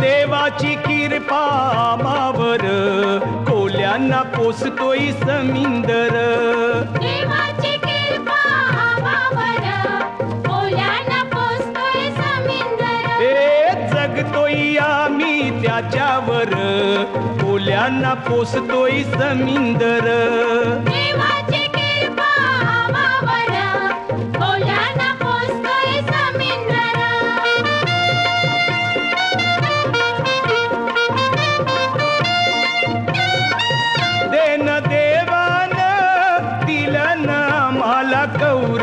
देवाची कृपा आम्हावर ओल्यानं पोचतोय समिंदर. जगतोय आम्ही त्याच्यावर कोल्यांना पोसतोय समिंदर. झाला कौर